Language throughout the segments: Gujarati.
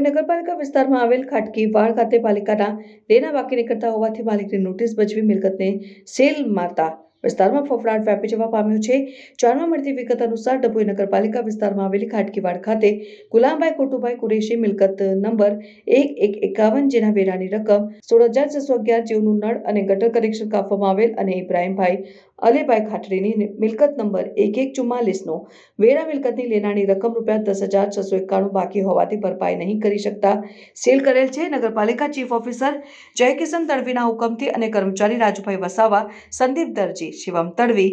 વિસ્તારમાં આવેલ ખાટકી વાળ ખાતે પાલિકાના દેના બાકી નીકળતા હોવાથી માલિકની નોટિસ બજવી મિલકતને સેલ મારતા વિસ્તારમાં ફફડાટ વ્યાપી જવા પામ્યો છે. જાણવા મળતી વિગત અનુસાર ડભોઈ નગરપાલિકા વિસ્તારમાં આવેલી ખાટકીવાડ ખાતે ગુલામભાઈ કોટુભાઈ કુરેશી મિલકત નંબર એક એક એકાવન, જેના વેરાની રકમ સોળ હજાર છસો અગિયાર જેવનું નળ અને ગટર કનેક્શન કાપવામાં આવેલ અને ઇબ્રાહીમભાઈ અલીભાઈ ખાટરીની મિલકત નંબર એક એક ચુમ્માલીસનો વેરા મિલકતની લેનાની રકમ રૂપિયા દસ હજાર છસો એકાણું બાકી હોવાથી ભરપાઈ નહીં કરી શકતા. સીલ કરેલ છે નગરપાલિકા ચીફ ઓફિસર જયકિશન તડવીના હુકમથી અને કર્મચારી રાજુભાઈ વસાવા, સંદીપ દરજી, શિવમ તડવી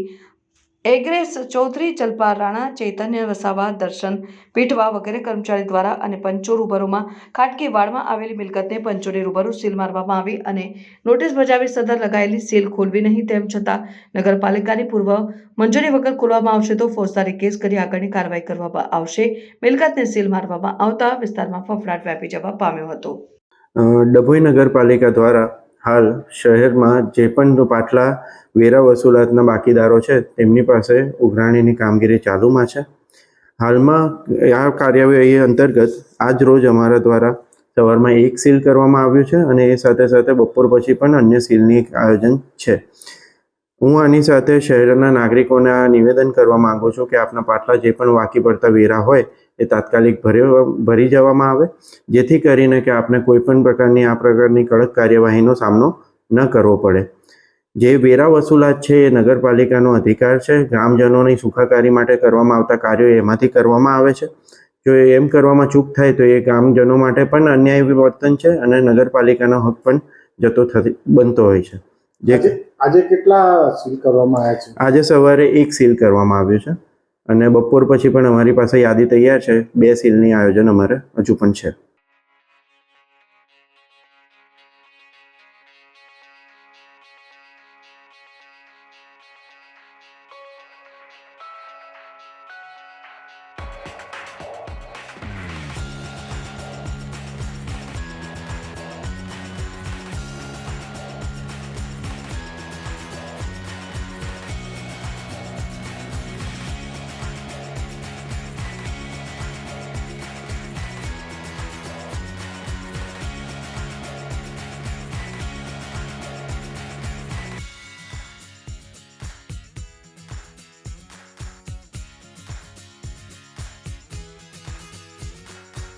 એગ્રેસ ચૌધરી જલપા રાણા, ચૈતન્ય વસાવા, દર્શન પીઠવા વગેરે કર્મચારી દ્વારા અને પંચો રૂબરૂમાં ખાટકી વાડમાં આવેલી મિલકતને પંચોની રૂબરૂ સીલ મારવામાં આવી અને નોટિસ બજાવી સદર લગાયેલી સીલ ખોલવી નહીં. તેમ છતાં નગરપાલિકાની પૂર્વ મંજૂરી વગર ખોલવામાં આવશે તો ફોજદારી કેસ કરી આગળની કાર્યવાહી કરવામાં આવશે. મિલકતને સીલ મારવામાં આવતા વિસ્તારમાં ફફડાટ વ્યાપી જવા પામ્યો હતો. ડભોઈ નગરપાલિકા દ્વારા હાલ શહેરમાં જે પણ પાટલા વેરા વસૂલાતના બાકીદારો છે, તેમની પાસે ઉઘરાણીની કામગીરી ચાલુમાં છે. હાલમાં આ કાર્યવાહી અંતર્ગત આજ રોજ અમારા દ્વારા સવારમાં એક સીલ કરવામાં આવ્યું છે અને એ સાથે સાથે બપોર પછી પણ અન્ય સીલની આયોજન છે. હું આની સાથે શહેરના નાગરિકોને આ નિવેદન કરવા માંગુ છું કે આપના પાટલા જે પણ બાકી પડતા વેરા હોય, એ તાત્કાલિક ભરી જવામાં આવે, જેથી કરીને કે આપને કોઈ પણ પ્રકારની આ પ્રકારની કડક કાર્યવાહીનો સામનો ન કરવો પડે. જે વેરા વસૂલાત છે, એ નગરપાલિકાનો અધિકાર છે, ગ્રામજનોની સુખાકારી માટે કરવામાં આવતા કાર્યો એમાંથી કરવામાં આવે છે. જો એમ કરવામાં ચૂક થાય, તો એ ગ્રામજનો માટે પણ અન્યાય વર્તન છે અને નગરપાલિકાનો હક પણ જતો થતી, બનતો હોય છે. જે આજે કેટલા સીલ કરવામાં આવ્યા છે? આજે સવારે એક સીલ કરવામાં આવ્યું છે અને બપોર પછી પણ અમારી પાસે યાદી તૈયાર છે. બે સીલની આયોજન અમારે હજુ પણ છે.